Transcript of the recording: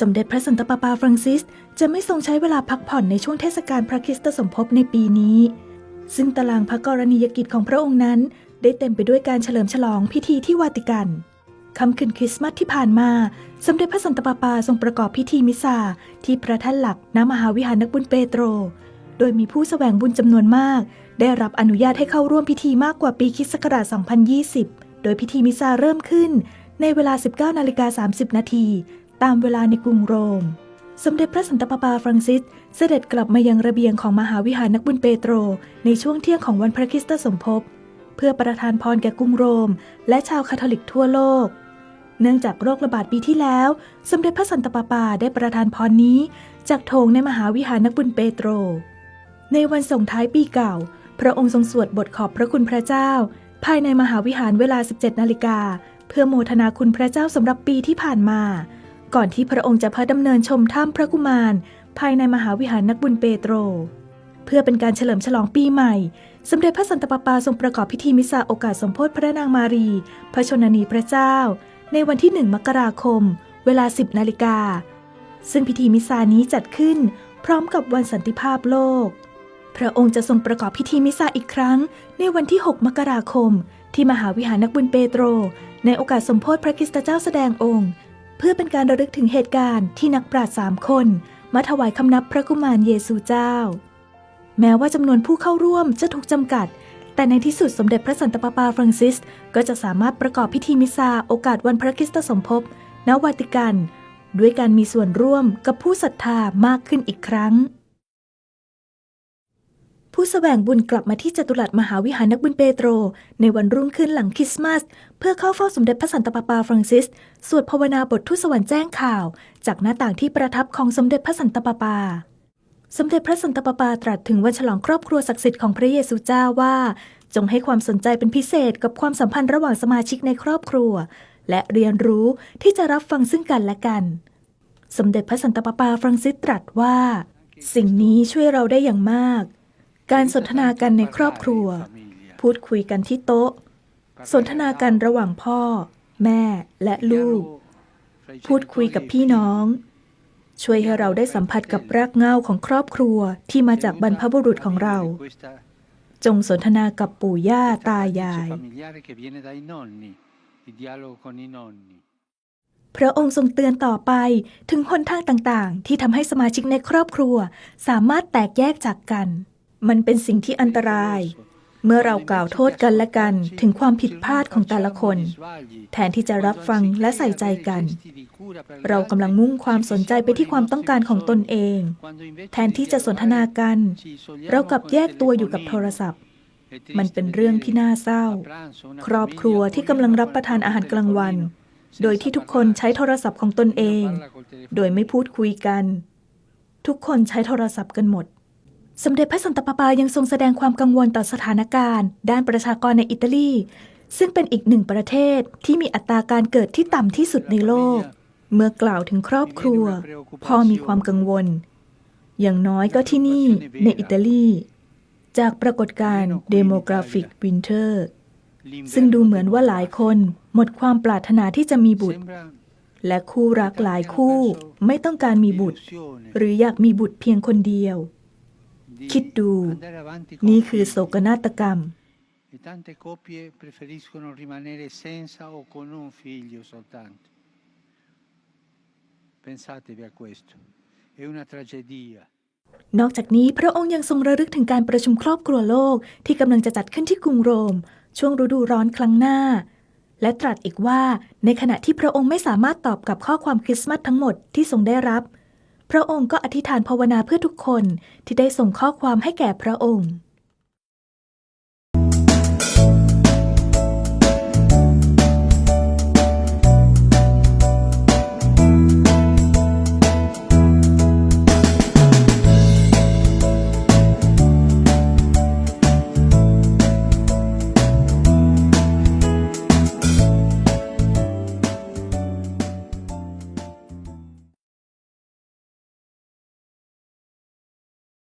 สมเด็จพระสันตะปาปาฟรังซิส จะไม่ทรงใช้เวลาพักผ่อนในช่วงเทศกาลพระคริสตสมภพในปีนี้ ซึ่งตารางพระกรณียกิจของพระองค์นั้น ได้เต็มไปด้วยการเฉลิมฉลองพิธีที่วาติกันค่ำคืนคริสต์มาสที่ผ่านมา สมเด็จพระสันตะปาปาทรงประกอบพิธีมิสซาที่พระท่านหลักณมหาวิหารนักบุญเปโตร โดยมีผู้แสวงบุญจำนวนมาก ได้รับอนุญาตให้เข้าร่วมพิธีมากกว่าปีคริสต์ศักราช 2020 โดยพิธีมิสซาเริ่มขึ้นในเวลา 19นาฬิกา30 นาที ตามเวลาในกรุงโรม สมเด็จพระสันตะปาปาฟรังซิส เสด็จกลับมายังระเบียงของมหาวิหารนักบุญเปโตร ในช่วงเที่ยงของวันพระคริสตสมภพ เพื่อประทานพรแก่กรุงโรม และชาวคาทอลิกทั่วโลก เนื่องจากโรคระบาดปีที่แล้ว สมเด็จพระสันตะปาปาได้ประทานพรนี้ จากโถงในมหาวิหารนักบุญเปโตร ในวันส่งท้ายปีเก่า พระองค์ทรงสวดบทขอบพระคุณพระเจ้า ภายในมหาวิหารเวลา 17 นาฬิกาเพื่อโมทนาคุณพระเจ้าสำหรับปีที่ผ่านมา ก่อนที่พระองค์จะพระดำเนินชมถ้ำพระกุมาร ภายในมหาวิหารนักบุญเปโตร เพื่อเป็นการเฉลิมฉลองปีใหม่ สมเด็จพระสันตะปาปาทรงประกอบพิธีมิสซาโอกาสสมโพธิพระนางมารี พระชนนีพระเจ้า ในวันที่1มกราคม เวลา 10นาฬิกา ซึ่งพิธีมิสซานี้จัดขึ้น พร้อมกับวันสันติภาพโลก พระองค์จะทรงประกอบพิธีมิสซาอีกครั้ง ในวันที่ 6 มกราคม ที่มหาวิหารนักบุญเปโตร ในโอกาสสมโพธิพระคริสตเจ้าแสดงองค์ เพื่อเป็นการระลึกถึงเหตุการณ์ที่นักปราชญ์สามคนมาถวายคำนับพระกุมารเยซูเจ้า แม้ว่าจำนวนผู้เข้าร่วมจะถูกจำกัด แต่ในที่สุดสมเด็จพระสันตะปาปาฟรังซิส ก็จะสามารถประกอบพิธีมิสซาโอกาสวันพระคริสตสมภพณวาติกัน ด้วยการมีส่วนร่วมกับผู้ศรัทธามากขึ้นอีกครั้ง ผู้แสวงบุญกลับมาที่จตุรัสมหาวิหารนักบุญเปโตร ในวันรุ่งขึ้นหลังคริสต์มาส เพื่อเข้าเฝ้าสมเด็จพระสันตะปาปาฟรังซิส สวดภาวนาบททูตสวรรค์แจ้งข่าว จากหน้าต่างที่ประทับของสมเด็จพระสันตะปาปา สมเด็จพระสันตะปาปาตรัสถึงวันฉลองครอบครัวศักดิ์สิทธิ์ของพระเยซูเจ้าว่า จงให้ความสนใจเป็นพิเศษกับความสัมพันธ์ระหว่างสมาชิกในครอบครัว และเรียนรู้ที่จะรับฟังซึ่งกันและกัน สมเด็จพระสันตะปาปาฟรังซิสตรัสว่า สิ่งนี้ช่วยเราได้อย่างมาก การสนทนากันในครอบครัว พูดคุยกันที่โต๊ะ สนทนากันระหว่างพ่อ แม่และลูก พูดคุยกับพี่น้อง ช่วยให้เราได้สัมผัสกับรากเหง้าของครอบครัวที่มาจากบรรพบุรุษของเรา จงสนทนากับปู่ย่าตายาย พระองค์ทรงเตือนต่อไปถึงหนทางต่างๆ ที่ทำให้สมาชิกในครอบครัวสามารถแตกแยกจากกัน มันเป็นสิ่งที่อันตราย เมื่อเรากล่าวโทษกันและกันถึงความผิดพลาดของแต่ละคน แทนที่จะรับฟังและใส่ใจกัน เรากำลังมุ่งความสนใจไปที่ความต้องการของตนเอง แทนที่จะสนทนากัน เรากลับแยกตัวอยู่กับโทรศัพท์มันเป็นเรื่องที่น่าเศร้า ครอบครัวที่กำลังรับประทานอาหารกลางวัน โดยที่ทุกคนใช้โทรศัพท์ของตนเอง โดยไม่พูดคุยกัน ทุกคนใช้โทรศัพท์กันหมด สมเด็จพระสันตะปาปายังทรงแสดงความกังวลต่อสถานการณ์ ด้านประชากรในอิตาลี ซึ่งเป็นอีกหนึ่งประเทศที่มีอัตราการเกิดที่ต่ำที่สุดในโลก เมื่อกล่าวถึงครอบครัว พ่อมีความกังวล อย่างน้อยก็ที่นี่ในอิตาลี จากปรากฏการณ์ Demographic Winter ซึ่งดูเหมือนว่าหลายคนหมดความปรารถนาที่จะมีบุตร และคู่รักหลายคู่ไม่ต้องการมีบุตร หรืออยากมีบุตรเพียงคนเดียว คิดดู นี่คือโศกนาฏกรรม E tante coppie preferiscono rimanere senza o con un figlio soltanto. Pensatevi a questo. È una tragedia. นอกจากนี้พระองค์ยังทรงระลึกถึงการประชุมครอบครัวโลกที่กำลังจะจัดขึ้นที่กรุงโรม ช่วงฤดูร้อนครั้งหน้า และตรัสอีกว่าในขณะที่พระองค์ไม่สามารถตอบกับข้อความคริสต์มาสทั้งหมดที่ทรงได้รับ พระองค์ก็อธิษฐานภาวนาเพื่อทุกคนที่ได้ส่งข้อความให้แก่พระองค์